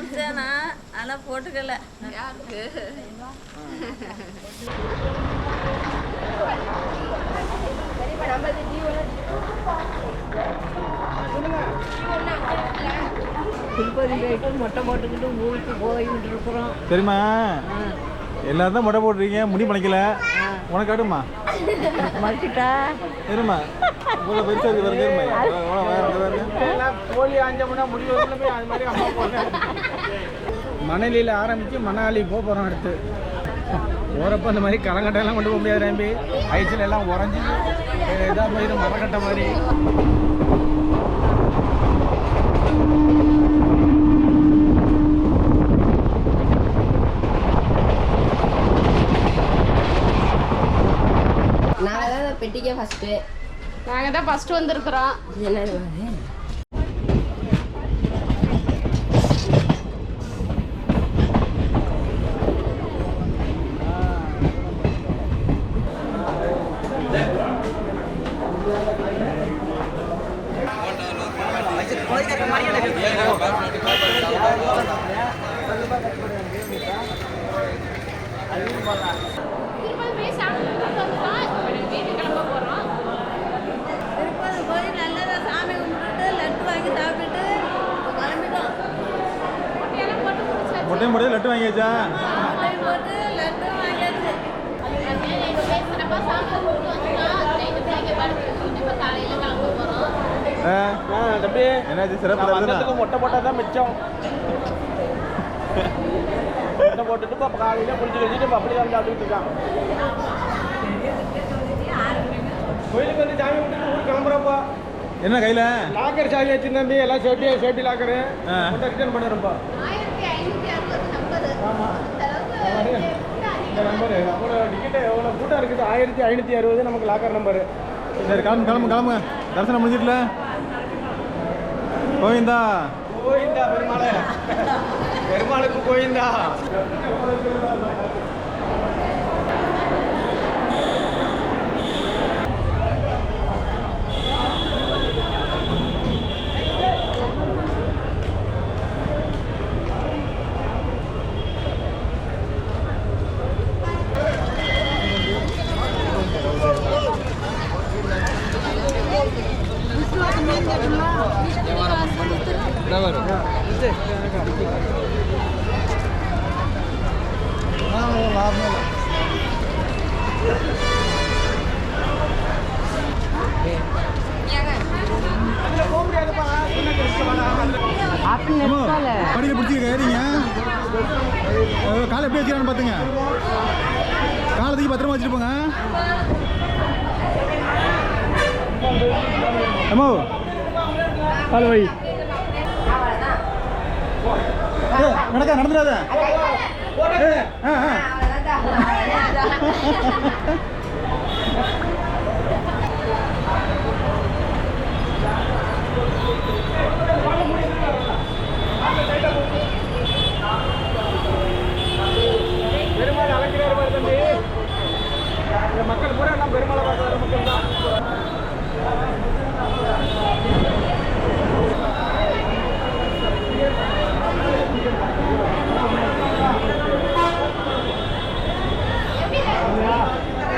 நினச்சேன் நான் ஆனால் போட்டுக்கல. யாருக்கு? சரிம்மா எல்லாரும் தான் மொட்டை முடி மலைக்கல. உனக்கு காட்டுமா? மறுக்கிட்டா இருமா இவ்வளோ பெருசாக இருக்கு பாருங்க இருமா அஞ்சமுன்னா முடிவு போய் அது மாதிரி அம்மா மணலியில் ஆரம்பித்து மணாலி போக போகிறோம் அடுத்து. போகிறப்ப அந்த மாதிரி கரங்கட்டையெல்லாம் கொண்டு போக முடியாது ரம்பி. ஐசில் எல்லாம் உறைஞ்சி இதாக போயிடும் மரக்கட்டை மாதிரி. நாங்கள் தான் பெட்டிக்கே ஃபஸ்ட்டு நாங்கள் தான் ஃபஸ்ட்டு வந்திருக்கிறோம். என்ன திருப்பதி போய் சாப்பிட்டு வந்துட்டோம் இப்போ வீட்டுக்கு கிளம்ப போகிறோம் திருப்பதி போய் நல்லதா சாமி கும்பிட்டுட்டு லட்டு வாங்கி சாப்பிட்டுட்டு இப்போ கிளம்பிட்டோம் எல்லாம் போட்டு முடிச்சாச்சு மொட்டையும் போட்டு லட்டு வாங்கியாச்சா முட்டை போட்டு லட்டு வாங்கியாச்சு இப்போ போய் சிறப்பாக சாமி கும்பிட்டு வந்துட்டோம் நைட்டு போய் படுத்து இப்போ காலையில் கிளம்ப போகிறோம் ஆ ஆ தம்பி என்னாச்சு சிறப்பு வந்ததுக்கு மொட்டை போட்டால் தான் மிச்சம். மொட்டை போட்டுட்டு இப்போ காலையில் குளிச்சு வச்சுட்டு இப்போ அப்படி தான் சாப்பிட்டுட்டு இருக்கான். கோயிலுக்கு வந்து சாமி விட்டுட்டு ஊருக்கு கிளம்புறப்பா. என்ன கையில்? லாக்கர் சாவி வச்சு தம்பி எல்லாம் சேஃப்டி சேஃப்டி லாக்கரு ஆ. ரிட்டர்ன் நம்பது ஆமாம் இந்த நம்பரு அவ்வளோ டிக்கெட்டு எவ்வளோ கூட்டம் இருக்குது? ஆயிரத்தி ஐநூற்றி அறுபது நமக்கு லாக்கர் நம்பரு சரி கிளம்பு கிளம்பு கிளம்புங்க. தரிசனம் முடிஞ்சிட்டல? கோவிந்தா. கோவிந்தா பெருமாளே. பெருமாளுக்கு கோவிந்தா போக முடியாதுப்பா அம்மா, படியில பிடிச்சி ஏறிங்க அஹ், காலை எப்படி வச்சுக்கிறான்னு பார்த்துங்க காலத்துக்கு பத்திரமா வச்சுட்டு போங்க அம்மா ஹலோ. வை நடந்துடாத ஏய், ஆ ஆ பெருமாள் அழைக்கிறாரு பாரு தம்பி இந்த மக்கள் பூரா எல்லாம் பெருமாளை பார்க்குற மக்கள் தான்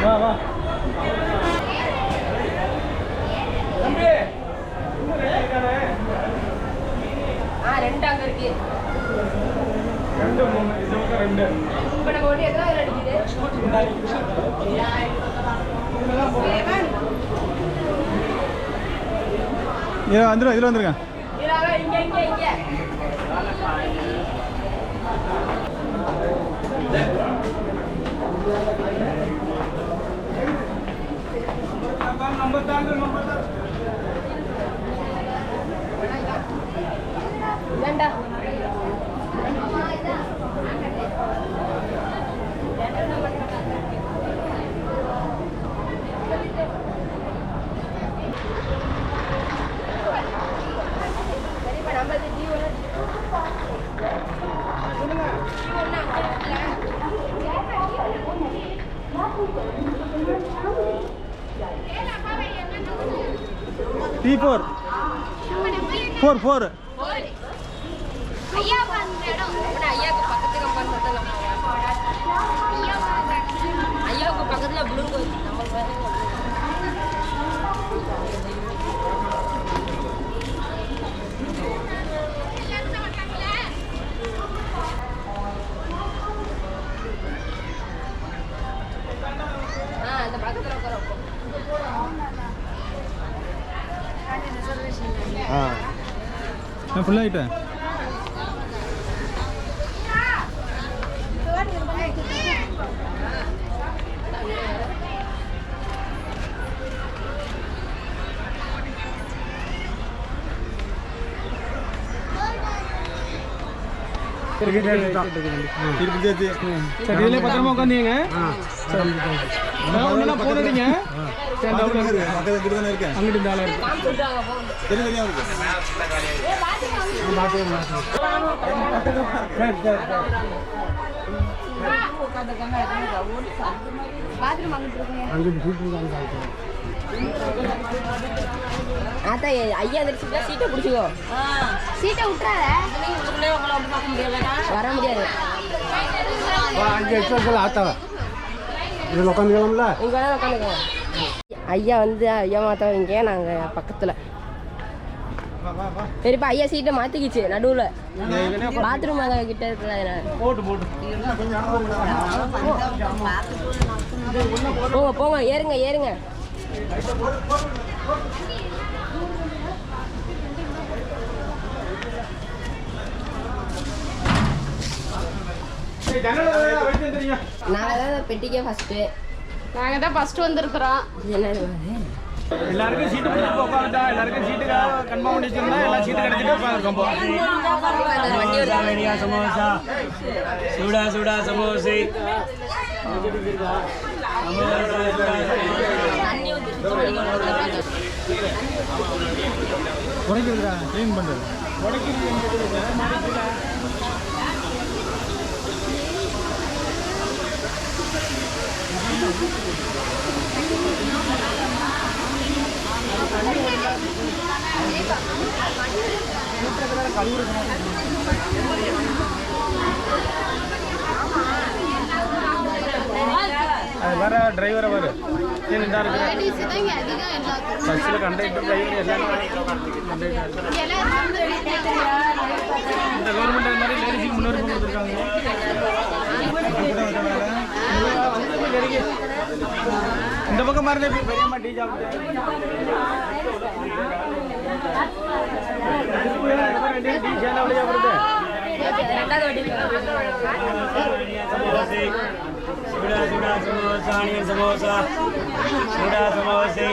வா வா தம்பி இன்னும் ரெண்டு இருக்கானே ஆ ரெண்டு அங்கே இருக்கு ரெண்டு மூணு இது பக்கம் ரெண்டு இப்போ நம்ம ஒன்று எதாவது அடிக்குது இதில் வந்துடும் இதில் வந்துருங்க இங்கே இங்கே இங்கே நம்பர் தாங்க நம்பர் தான் வேண்டா சரிப்பா நம்ம ஜி ஒன்று டி ஃபோர் ஃபோர் ஃபோர் ஐயாவுக்கு பக்கத்துக்கு பக்கத்துல ப்ளூ நம்ம வேற எல்லாரும் வந்தாங்களே ஆ அந்த பக்கத்துல உட்கார வைப்போம். ஆ நான் திருப்பி சரி இதுல பத்திரமா உட்காந்தீங்க அங்கிட்டு இந்த ஆளா இருக்கு. இருக்கு. ஏ- ஐயா எந்திரிச்சுட்டா சீட்டை பிடிச்சிக்கோ. சீட்டை விட்டுறாத. வர முடியாது. அஞ்சு எக்ஸ்ட்ரா ஆத்தாவா. இதில் உட்காந்துக்கலாம்ல இங்க வேணா உட்காந்துக்கோ ஐயா வந்து ஐயா மாத்தா இங்கே நாங்க பக்கத்துல. பெரியப்பா ஐயா சீட்டை மாத்திக்கிச்சு நடுவுல. பாத்ரூம் கிட்ட இருக்கிற போட்டு போட்டு. போங்க போங்க ஏறுங்க ஏறுங்க. நாங்கள் தான் ஃபஸ்ட்டு நாங்கள் தான் ஃபஸ்ட்டு வந்திருக்கிறோம். எல்லாருக்கும் சீட்டு எல்லாருக்கும் சீட்டுக்காக கன்ஃபார்ம் எல்லா சீட்டு கிடைச்சிட்டு உட்காந்துருக்கோம் ரெடியா சமோசா. சூடா சூடா சமோசை. உடைக்கிறதுக்கா க்ளீன் பண்ணுறது கழுவுறது அது வேற டிரைவர் அவர். நின்றா இருக்கிற பஸ்ஸில் கண்டக்டர் டிரைவர் எல்லாமே இந்த கவர்மெண்ட் அந்த மாதிரி லேடிஸுக்கு முன்னுரிமை கொடுத்துருக்காங்க. இந்த பக்கம் மாதிரி பெரியம்மா டீ சாப்பிட்டு டீ சேலை அப்படியே சூடா சமோசா ஆனியன் சமோசா சூடா சமோசை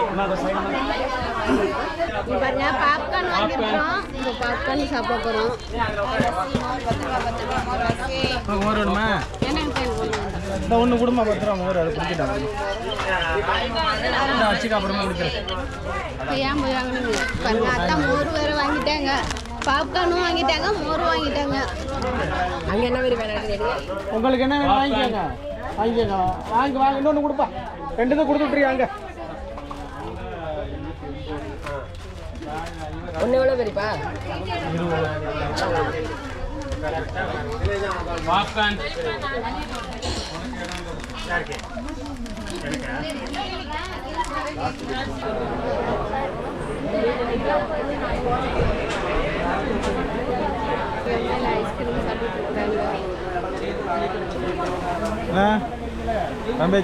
பாப்கார்ன் பாப்கார்ன் சாப்பிட போகிறோம் மோர் இந்த ஒன்று குடும்பம் பத்து ரூபா மோர் அதை குடிக்கிட்டாங்க வச்சுக்க அப்புறமா குடிக்கிறேன் அத்தான் மோர் வேறு வாங்கிட்டாங்க பாப்கார்னும் வாங்கிட்டாங்க மோரும் வாங்கிட்டாங்க அங்கே என்ன வேறு மாதிரி உங்களுக்கு என்ன வாங்கிக்காங்க. வாங்கிக்கோங்க வாங்கி வாங்க இன்னொன்று கொடுப்பா. ரெண்டு தான் கொடுத்துட்ருக்கீங்க அங்கே. ஒண்ணு எவ்வளவு பெரியப்பா? ஐஸ்கிரீம் சாப்பிட்டு இருக்காங்க தம்பி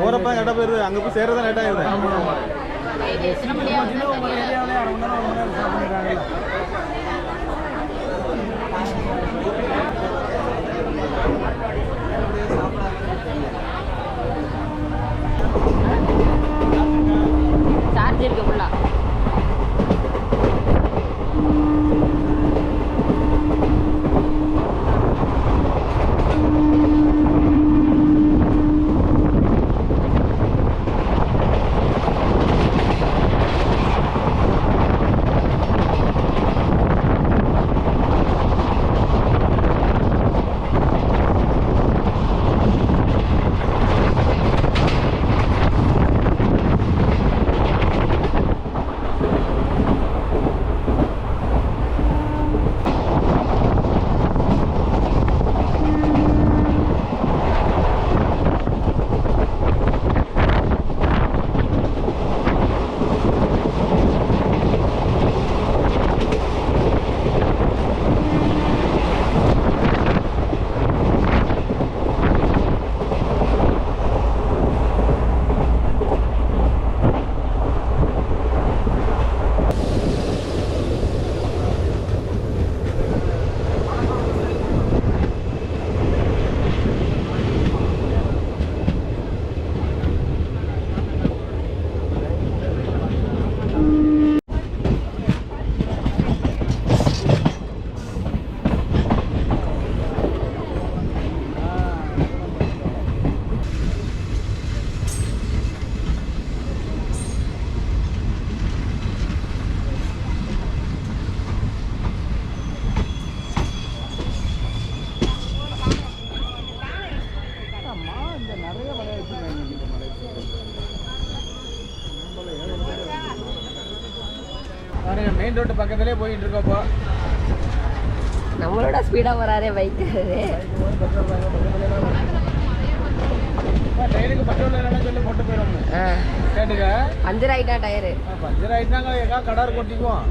போகிறப்ப கரெக்டாக போயிருது அங்கே போய் சேரதான் லேட் ஆகுது. ட்ரெயின் எத்தனை மணி ஆகுதுன்னு உங்கள் ரோட்டு பக்கத்துலேயே போயிட்டு இருக்கோப்போ. நம்மளோட ஸ்பீடாக போகிறாரே பைக்கு டயருக்கு பெட்ரோல் இல்லைன்னா சொல்லி போட்டு போயிடும் கேட்டுக்க? பஞ்சர் ஆகிட்டா டயரு பஞ்சர் ஆயிட்டுனாங்க எங்கா கடார் கொட்டிக்குவோம்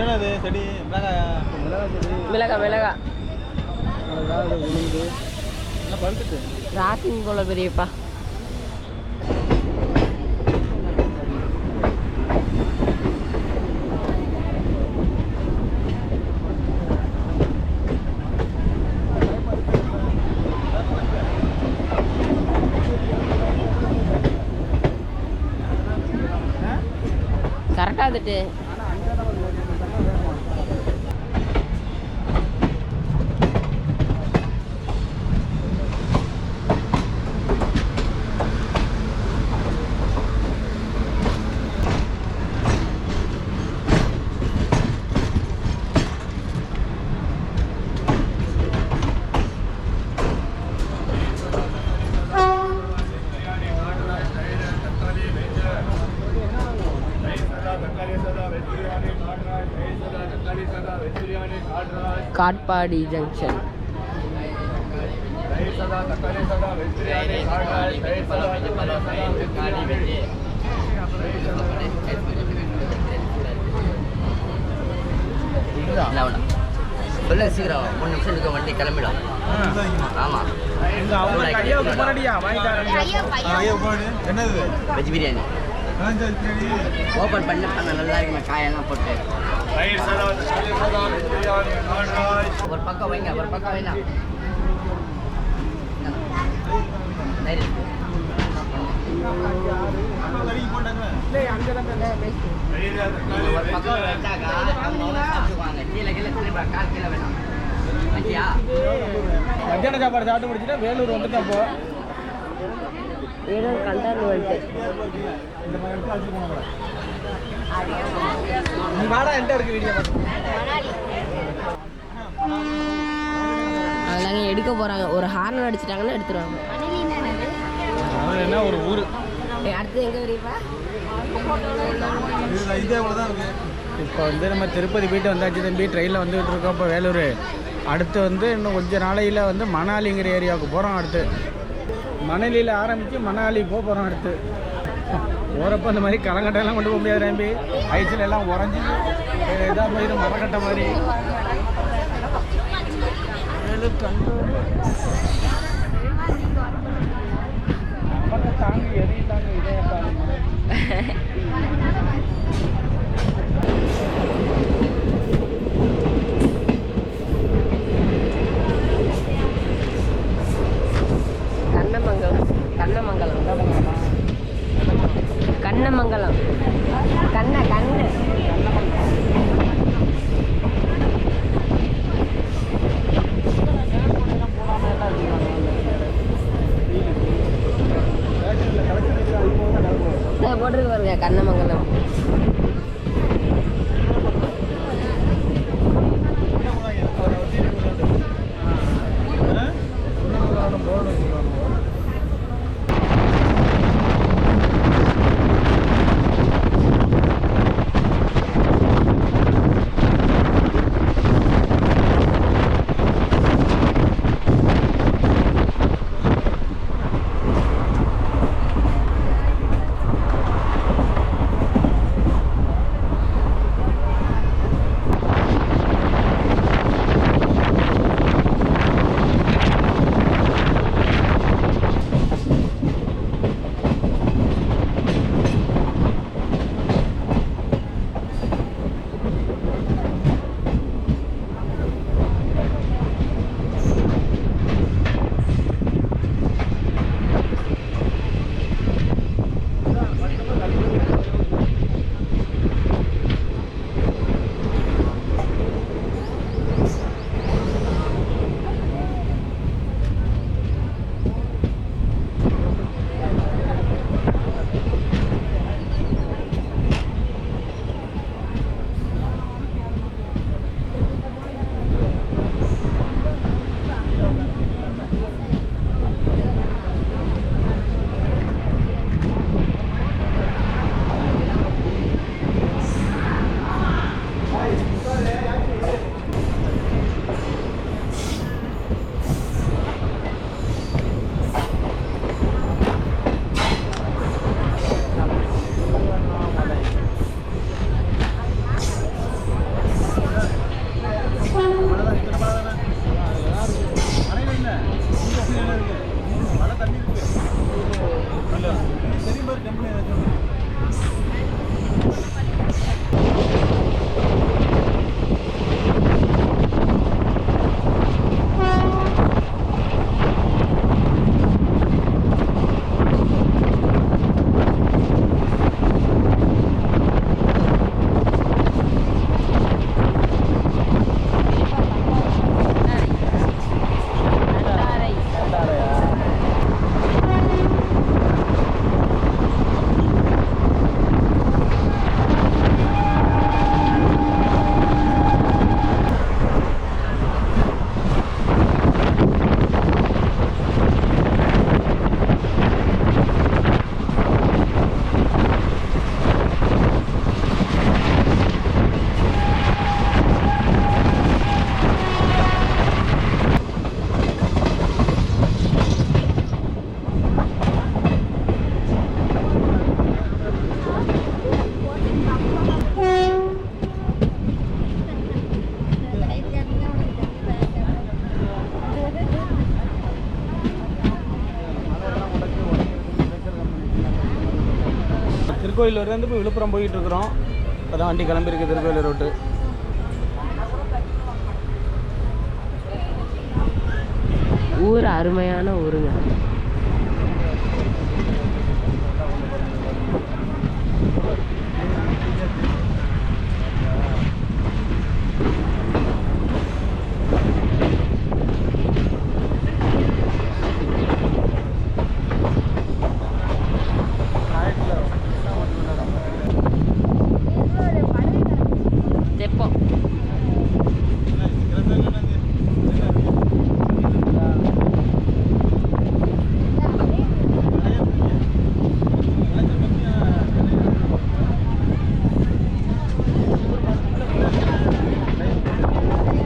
என்னது செடி? மிளகாயா மிளகா மிளகா. உளுந்து எல்லாம் பழுத்துட்டு? ராசிங் போல பெரியப்பா. கரெக்டாக வந்துட்டு. காட்பாடி ஜங்ஷன் சொல்ல சீக்கிரம். மூணு நிமிஷம் இருக்க வண்டி கிளம்பிடும். ஆமாம் என்னது? வெஜ் பிரியாணி. ஓப்பன் பண்ணி பண்ண நல்லா இருக்குமே? காயெல்லாம் போட்டு. ஒரு பக்கம் வைங்க ஒரு பக்கம் வைங்க. ஒரு பக்கம் வச்சாக்கா அவங்க வந்து சாப்பிடுவாங்க கீழே கீழே திரும்ப கால் கீழே வேணாம் வண்டியா மத்தியான சாப்பாடு சாப்பிட்டு முடிச்சுட்டு வேலூர் வந்துட்டோம் இப்போ வேலூர் கண்டார்மெண்ட்டு நீ வாடா என்கிட்ட இருக்கு வீடியோ அதெல்லாம் எடுக்க போகிறாங்க ஒரு ஹார்ன் அடிச்சிட்டாங்கன்னா எடுத்துருவாங்க. என்ன ஒரு ஊர். அடுத்து எங்கே வரீப்பா இதே தான் இருக்கு. இப்போ வந்து நம்ம திருப்பதி போயிட்டு வந்தாச்சு தம்பி. ட்ரெயினில் வந்துகிட்டு இருக்கோம் இப்போ வேலூர். அடுத்து வந்து இன்னும் கொஞ்ச நாளையில் வந்து மணாலிங்கிற ஏரியாவுக்கு போகிறோம் அடுத்து. மணலியில் ஆரம்பித்து மணாலி போக போகிறோம் அடுத்து. போகிறப்ப அந்த மாதிரி கலங்கட்டையெல்லாம் கொண்டு போக முடியாது தம்பி ஐசில் எல்லாம் உறைஞ்சி இதாக போயிடும் மரக்கட்டை மாதிரி. திருக்கோயிலூர்லேருந்து இப்போ விழுப்புரம் போயிட்டு இருக்கிறோம் இப்போ தான் வண்டி கிளம்பியிருக்கு திருக்கோயிலூர் ரோட்டு ஊர் அருமையான ஊருங்க தெப்பம்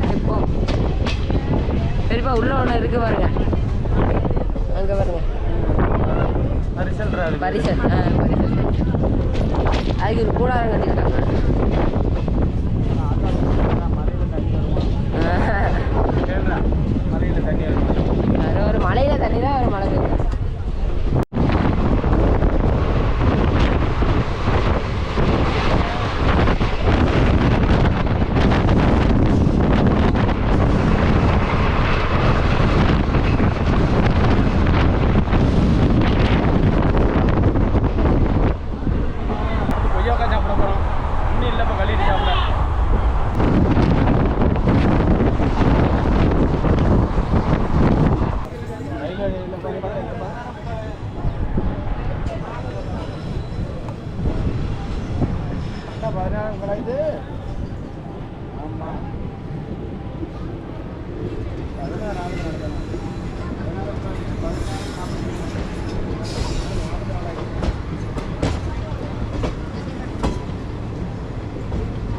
தெப்பம் பெரியப்பா உள்ள ஒன்று இருக்கு பாருங்க அங்க பாருங்க பரிசல் பரிசல். அதுக்கு ஒரு கூடாரம் கட்டி ஆஹா. கேளுடா, மலையில தண்ணி வருமா அது ஒரு மலையில தண்ணி தான் ஒரு மலை பெய்யும் கொய்யாக்காய் சாப்பிட போகிறோம் இன்னும் இல்லை இப்போ கழிட்டு சாப்பிட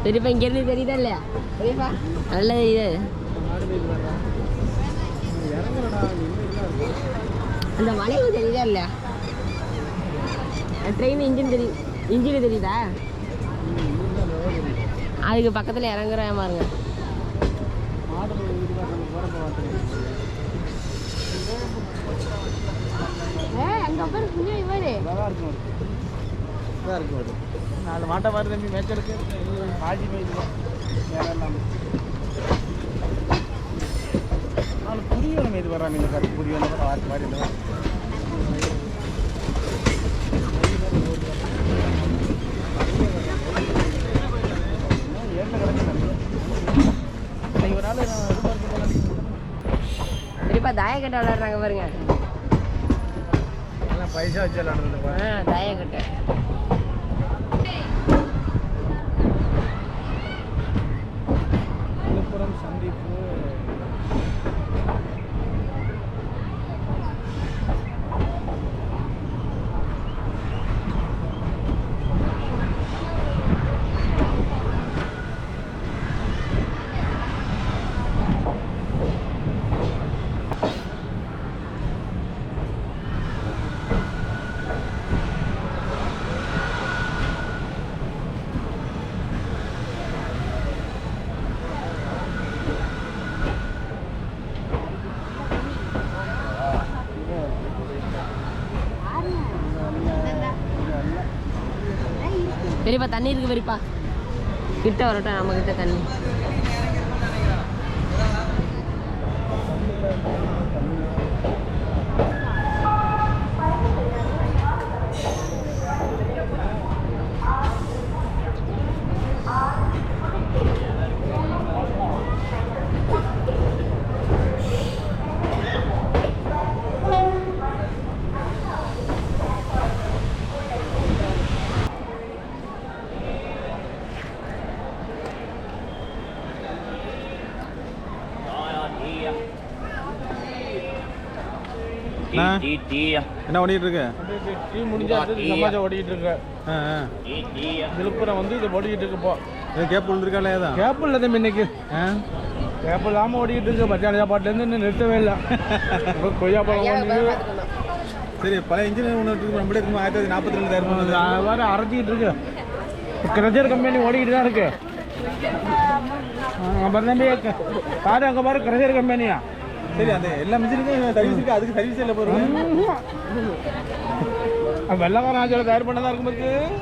பெரியப்பா இங்கேருந்து தெரியுதா இல்லையா? பெரியப்பா. நல்லா தெரியுது அந்த மலைவு தெரியுதா இல்லையா? ட்ரெயின் இன்ஜின் தெரியும் இன்ஜின் தெரியுதா? அதுக்கு பக்கத்தில் இறங்குறேன் பாருங்க. நாலு மாட்டை பாரு தம்பி மேய்ச்சலுக்கு பாதி மேய்ச்சி நாலு புரியணும் இது வர்றாங்க இந்த கருத்து புரியணும் வாரி வாரி இல்லை ஒரு நாள் பெரியப்பா தாயக்கட்டை விளையாடுறாங்க பாருங்க. பைசா வச்சு விளாடுறது ஆ தாயக்கட்டை விழுப்புரம் சந்திப்பு இப்போ தண்ணி இருக்கு பெரியப்பா கிட்ட வரட்டும் நம்ம கிட்ட தண்ணி அண்ணா. டீ டீ என்ன பண்ணிட்டு இருக்கு? டீ முடிஞ்ச அடுத்தது சமாஜம் ஓடிட்டு இருக்கு. விழுப்புரம் வந்து இது ஓடிட்டு இருக்கு இப்போ இது கேப் விழுந்திருக்கா இல்லையா தான் கேப் இல்லை தம்பி இன்னைக்கு. ஆ? கேப் இல்லாமல் ஓடிட்டு இருக்கு. மத்தியான சாப்பாட்டுலேருந்து இன்னும் நிறுத்தவே இல்லை. கொய்யா பழம் சரி பழைய இன்ஜினியர் ஒன்று இருக்கு. நம்மளே இருக்கும் ஆயிரத்தி தொள்ளாயிரத்தி நாற்பத்தி ரெண்டு தயார் பண்ணது. வேறு அரைச்சிக்கிட்டு இருக்கு. கிரஷர் கம்பெனி ஓடிக்கிட்டு தான் இருக்கு. அப்புறம் தம்பி. பாரு அங்கே பாரு கிரஷர் கம்பெனியா? சரி அந்த எல்லா மிஷினுக்கும் சர்வீஸ் இருக்கு அதுக்கு சர்வீஸ் இல்லை போகிறோம் வெள்ளக்காரன் ஆச்சோட தயார் பண்ணதான் இருக்கும் இருக்கிறோம்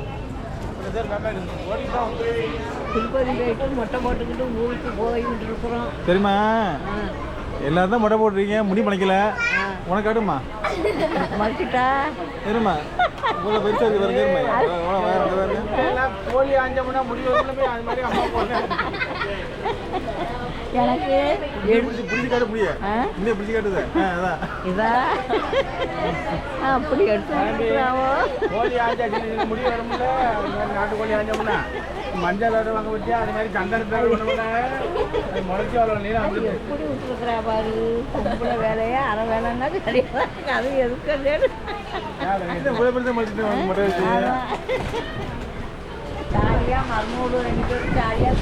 சரிம்மா எல்லாரும் தான் மொட்டை போடுறீங்க முடி மலைக்கல. உனக்கு காட்டுமா மக்கிட்டா சரிம்மா. இவ்வளோ பெருசாக இருக்கு பாருங்க இருமா. கோழி ஆஞ்சோம்னா போய் அது மாதிரி அம்மா போனேன் இதா அப்படி எடுத்துக்கிறாவோ கோழி ஆஞ்சா சின்ன சின்ன முடி வரும்ல. நாட்டுக்கோழி ஆஞ்சோம்னா மஞ்சள் ஆடு வாங்க வச்சு அது மாதிரி சந்தனத்தால் ஒன்று முளைச்சி அவ்வளோ நீளம் வந்துட்டு எப்படி விட்டுருக்குறா பாரு. பொம்பளை வேலையே? அரை வேலைன்னா கிடையாது அது எதுக்கு ஜாலியாக மருமூடு ரெண்டு பேரும் ஜாலியாக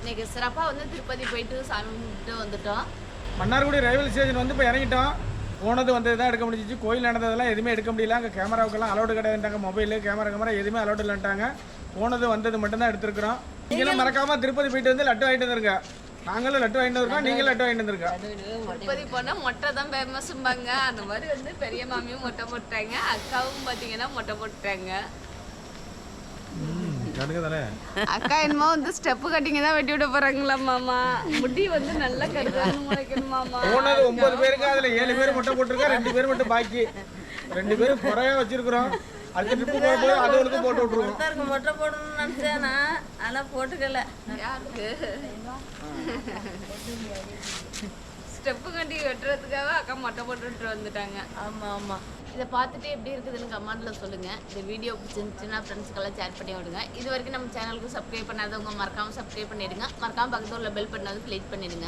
இன்னைக்கு சிறப்பாக வந்து திருப்பதி போயிட்டு சாமி கும்பிட்டு வந்துட்டோம். மன்னார்குடி ரயில்வே ஸ்டேஷன் வந்து இப்போ இறங்கிட்டோம். போனது வந்தது தான் எடுக்க முடிஞ்சிச்சு. கோயில் நடந்ததெல்லாம் எதுவுமே எடுக்க முடியல. அங்கே கேமராவுக்கெல்லாம் அலௌடு கிடையாதுட்டாங்க மொபைலு கேமரா கேமரா எதுவுமே அலௌடு இல்லைன்ட்டாங்க. போனது வந்தது மட்டும்தான் எடுத்துருக்குறோம். நீங்களும் மறக்காம திருப்பதி போயிட்டு வந்து லட்டு வாங்கிட்டு வந்துருங்க. நாங்களும் லட்டு வாங்கிட்டு வந்திருக்கோம் நீங்களும் லட்டு வாங்கிட்டு வந்திருக்கோம். திருப்பதி போனால் மொட்டை தான் ஃபேமஸ்ம்பாங்க அந்த மாதிரி வந்து பெரிய மாமியும் மொட்டை போட்டாங்க. அக்காவும் பார்த்தீங்கன்னா மொட்டை போட்டாங்க. அக்கா என்னமோ வந்து ஸ்டெப்பு கட்டிங்க தான் வெட்டி விட போறாங்களா மாமா? முடி வந்து நல்லா கருதான்னு முளைக்கணும் மாமா. போனது ஒன்பது பேருக்கு அதுல ஏழு பேர் மட்டும் போட்டிருக்கோம் ரெண்டு பேர் மட்டும் பாக்கி. ரெண்டு பேரும் குறையா வச்சிருக்கிறோம். அடுத்த ட்ரிப்பு போகும்போது அதுகளுக்கும் போட்டு விட்டுருவோம் ஒருத்தருக்கு மொட்டை போடணும்னு நினச்சேனா ஆனால் போட்டுக்கல யாருக்கு ஸ்டெப்பு கட்டி வெட்டுறதுக்காக அக்கா மொட்டை போட்டுட்டு வந்துட்டாங்க ஆமாம் ஆமாம் இதை பார்த்துட்டு எப்படி இருக்குதுன்னு கமெண்ட்ல சொல்லுங்க இந்த வீடியோ பிடிச்சிருந்துச்சுன்னா ஃப்ரெண்ட்ஸ்க்கெல்லாம் ஷேர் பண்ணி விடுங்க இது வரைக்கும் நம்ம சேனலுக்கு சப்ஸ்கிரைப் பண்ணாதவங்க மறக்காம சப்ஸ்கிரைப் பண்ணிடுங்க மறக்காம பக்கத்துல உள்ள பெல் பட்டன் வந்து கிளிக் பண்ணிடுங்க